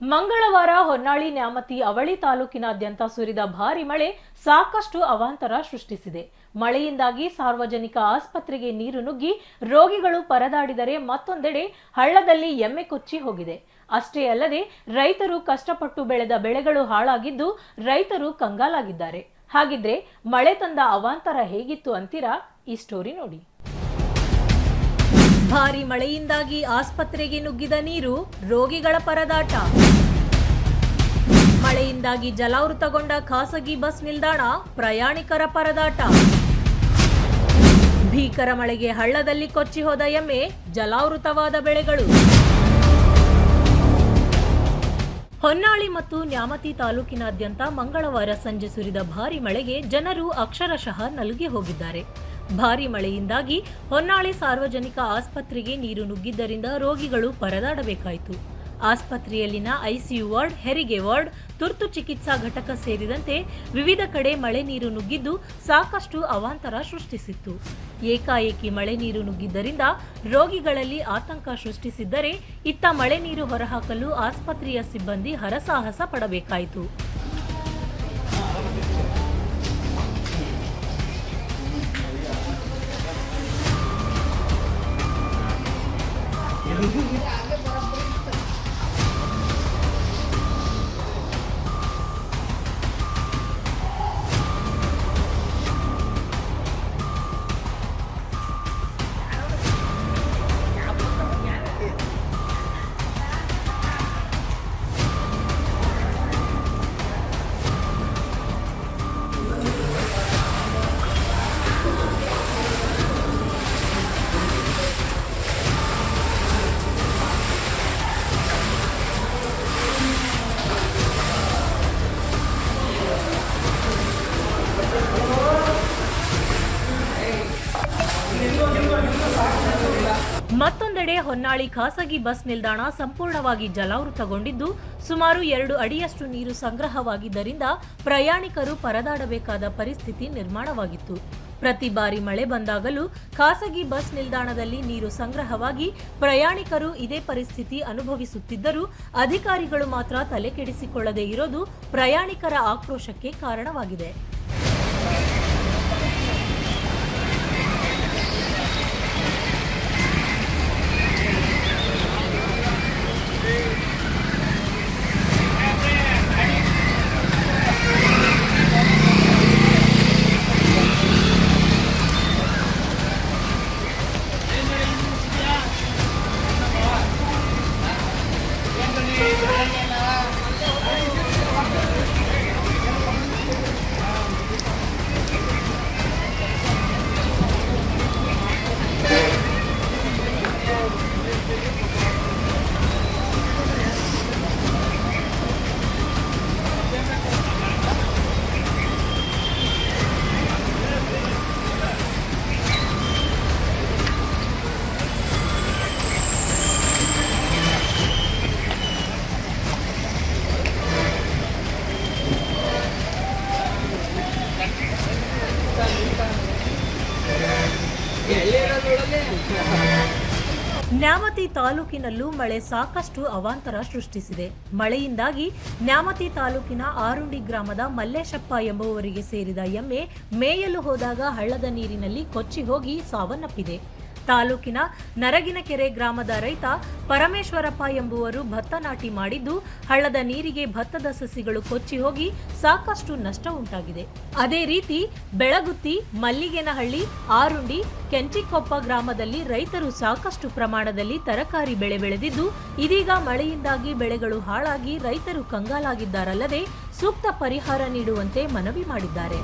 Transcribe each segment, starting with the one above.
ಮಂಗಳವಾರ ಹೊನ್ನಾಳಿ ನ್ಯಾಮತಿ ಅವಳಿ ತಾಲೂಕಿನಾದ್ಯಂತ ಸುರಿದ ಭಾರಿ ಮಳೆ ಸಾಕಷ್ಟು ಅವಾಂತರ ಸೃಷ್ಟಿಸಿದೆ. ಮಳೆಯಿಂದಾಗಿ ಸಾರ್ವಜನಿಕ ಆಸ್ಪತ್ರೆಗೆ ನೀರು ನುಗ್ಗಿ ರೋಗಿಗಳು ಪರದಾಡಿದರೆ ಮತ್ತೊಂದೆಡೆ ಹಳ್ಳದಲ್ಲಿ ಎಮ್ಮೆ ಕೊಚ್ಚಿ ಹೋಗಿದೆ. ಅಷ್ಟೇ ಅಲ್ಲದೆ ರೈತರು ಕಷ್ಟಪಟ್ಟು ಬೆಳೆದ ಬೆಳೆಗಳು ಹಾಳಾಗಿದ್ದು ರೈತರು ಕಂಗಾಲಾಗಿದ್ದಾರೆ. ಹಾಗಿದ್ರೆ ಮಳೆ ತಂದ ಅವಾಂತರ ಹೇಗಿತ್ತು ಅಂತೀರಾ? ಈ ಸ್ಟೋರಿ ನೋಡಿ. ಭಾರಿ ಮಳೆಯಿಂದಾಗಿ ಆಸ್ಪತ್ರೆಗೆ ನುಗ್ಗಿದ ನೀರು ರೋಗಿಗಳ ಪರದಾಟ. ಮಳೆಯಿಂದಾಗಿ ಜಲಾವೃತಗೊಂಡ ಖಾಸಗಿ ಬಸ್ ನಿಲ್ದಾಣ ಪ್ರಯಾಣಿಕರ ಪರದಾಟ. ಭೀಕರ ಮಳೆಗೆ ಹಳ್ಳದಲ್ಲಿ ಕೊಚ್ಚಿ ಹೋದ ಎಮ್ಮೆ ಜಲಾವೃತವಾದ ಬೆಳೆಗಳು. ಹೊನ್ನಾಳಿ ಮತ್ತು ನ್ಯಾಮತಿ ತಾಲೂಕಿನಾದ್ಯಂತ ಮಂಗಳವಾರ ಸಂಜೆ ಸುರಿದ ಭಾರಿ ಮಳೆಗೆ ಜನರು ಅಕ್ಷರಶಃ ನಲುಗಿ ಹೋಗಿದ್ದಾರೆ. ಭಾರಿ ಮಳೆಯಿಂದಾಗಿ ಹೊನ್ನಾಳಿ ಸಾರ್ವಜನಿಕ ಆಸ್ಪತ್ರೆಗೆ ನೀರು ನುಗ್ಗಿದ್ದರಿಂದ ರೋಗಿಗಳು ಪರದಾಡಬೇಕಾಯಿತು. ಆಸ್ಪತ್ರೆಯಲ್ಲಿನ ಐಸಿಯು ವಾರ್ಡ್, ಹೆರಿಗೆ ವಾರ್ಡ್, ತುರ್ತು ಚಿಕಿತ್ಸಾ ಘಟಕ ಸೇರಿದಂತೆ ವಿವಿಧ ಕಡೆ ಮಳೆ ನೀರು ನುಗ್ಗಿದ್ದು ಸಾಕಷ್ಟು ಅವಾಂತರ ಸೃಷ್ಟಿಸಿತ್ತು. ಏಕಾಏಕಿ ಮಳೆ ನೀರು ನುಗ್ಗಿದ್ದರಿಂದ ರೋಗಿಗಳಲ್ಲಿ ಆತಂಕ ಸೃಷ್ಟಿಸಿದ್ದರೆ ಇತ್ತ ಮಳೆ ನೀರು ಹೊರಹಾಕಲು ಆಸ್ಪತ್ರೆಯ ಸಿಬ್ಬಂದಿ ಹರಸಾಹಸ ಪಡಬೇಕಾಯಿತು. ไหม ಮತ್ತೊಂದೆಡೆ ಹೊನ್ನಾಳಿ ಖಾಸಗಿ ಬಸ್ ನಿಲ್ದಾಣ ಸಂಪೂರ್ಣವಾಗಿ ಜಲಾವೃತಗೊಂಡಿದ್ದು ಸುಮಾರು ಎರಡು ಅಡಿಯಷ್ಟು ನೀರು ಸಂಗ್ರಹವಾಗಿದ್ದರಿಂದ ಪ್ರಯಾಣಿಕರು ಪರದಾಡಬೇಕಾದ ಪರಿಸ್ಥಿತಿ ನಿರ್ಮಾಣವಾಗಿತ್ತು. ಪ್ರತಿ ಬಾರಿ ಮಳೆ ಬಂದಾಗಲೂ ಖಾಸಗಿ ಬಸ್ ನಿಲ್ದಾಣದಲ್ಲಿ ನೀರು ಸಂಗ್ರಹವಾಗಿ ಪ್ರಯಾಣಿಕರು ಇದೇ ಪರಿಸ್ಥಿತಿ ಅನುಭವಿಸುತ್ತಿದ್ದರೂ ಅಧಿಕಾರಿಗಳು ಮಾತ್ರ ತಲೆಕೆಡಿಸಿಕೊಳ್ಳದೇ ಇರೋದು ಪ್ರಯಾಣಿಕರ ಆಕ್ರೋಶಕ್ಕೆ ಕಾರಣವಾಗಿದೆ. ನ್ಯಾಮತಿ ತಾಲೂಕಿನಲ್ಲೂ ಮಳೆ ಸಾಕಷ್ಟು ಅವಾಂತರ ಸೃಷ್ಟಿಸಿದೆ. ಮಳೆಯಿಂದಾಗಿ ನ್ಯಾಮತಿ ತಾಲೂಕಿನ ಆರುಂಡಿ ಗ್ರಾಮದ ಮಲ್ಲೇಶಪ್ಪ ಎಂಬುವರಿಗೆ ಸೇರಿದ ಎಮ್ಮೆ ಮೇಯಲು ಹೋದಾಗ ಹಳ್ಳದ ನೀರಿನಲ್ಲಿ ಕೊಚ್ಚಿ ಹೋಗಿ ಸಾವನ್ನಪ್ಪಿದೆ. ತಾಲೂಕಿನ ನರಗಿನಕೆರೆ ಗ್ರಾಮದ ರೈತ ಪರಮೇಶ್ವರಪ್ಪ ಎಂಬುವರು ಭತ್ತ ನಾಟಿ ಮಾಡಿದ್ದು, ಹಳ್ಳದ ನೀರಿಗೆ ಭತ್ತದ ಸಸಿಗಳು ಕೊಚ್ಚಿ ಹೋಗಿ ಸಾಕಷ್ಟು ನಷ್ಟ ಉಂಟಾಗಿದೆ. ಅದೇ ರೀತಿ ಬೆಳಗುತ್ತಿ, ಮಲ್ಲಿಗೆನಹಳ್ಳಿ, ಆರುಂಡಿ, ಕೆಂಚಿಕೊಪ್ಪ ಗ್ರಾಮದಲ್ಲಿ ರೈತರು ಸಾಕಷ್ಟು ಪ್ರಮಾಣದಲ್ಲಿ ತರಕಾರಿ ಬೆಳೆ ಬೆಳೆದಿದ್ದು, ಇದೀಗ ಮಳೆಯಿಂದಾಗಿ ಬೆಳೆಗಳು ಹಾಳಾಗಿ ರೈತರು ಕಂಗಾಲಾಗಿದ್ದಾರಲ್ಲದೆ ಸೂಕ್ತ ಪರಿಹಾರ ನೀಡುವಂತೆ ಮನವಿ ಮಾಡಿದ್ದಾರೆ.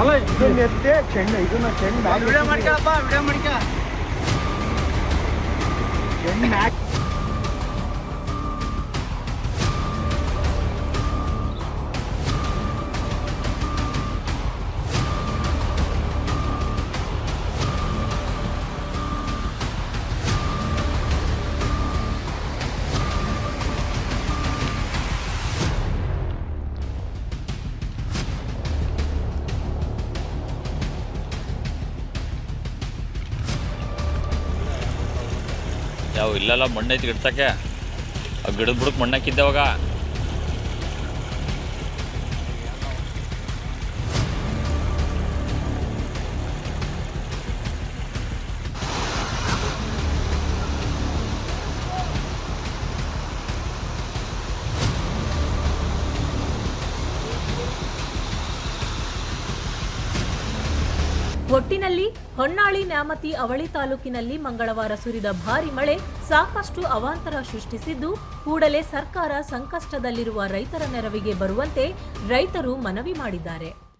ಅಲ್ಲ ಇದನ್ನ ಎತ್ತೆ ಚೆಂಡ ಇದನ್ನ ಚೆಂಡ ವಿಡಿಯೋ ಮಾಡ್ಕೊಳಪ್ಪ ವಿಡಿಯೋ ಮಾಡ್ಕ ಚೆಂಡ ಯಾವ ಇಲ್ಲೆಲ್ಲ ಮಣ್ಣೈತಿ ಗಿಡ್ಸಕ್ಕೆ. ಆ ಗಿಡದ ಬುಡಕ್ಕೆ ಮಣ್ಣು ಒಟ್ಟಿನಲ್ಲಿ ಹೊನ್ನಾಳಿ ನ್ಯಾಮತಿ ಅವಳಿ ತಾಲೂಕಿನಲ್ಲಿ ಮಂಗಳವಾರ ಸುರಿದ ಭಾರಿ ಮಳೆ ಸಾಕಷ್ಟು ಅವಾಂತರ ಸೃಷ್ಟಿಸಿದ್ದು, ಕೂಡಲೇ ಸರ್ಕಾರ ಸಂಕಷ್ಟದಲ್ಲಿರುವ ರೈತರ ನೆರವಿಗೆ ಬರುವಂತೆ ರೈತರು ಮನವಿ ಮಾಡಿದ್ದಾರೆ.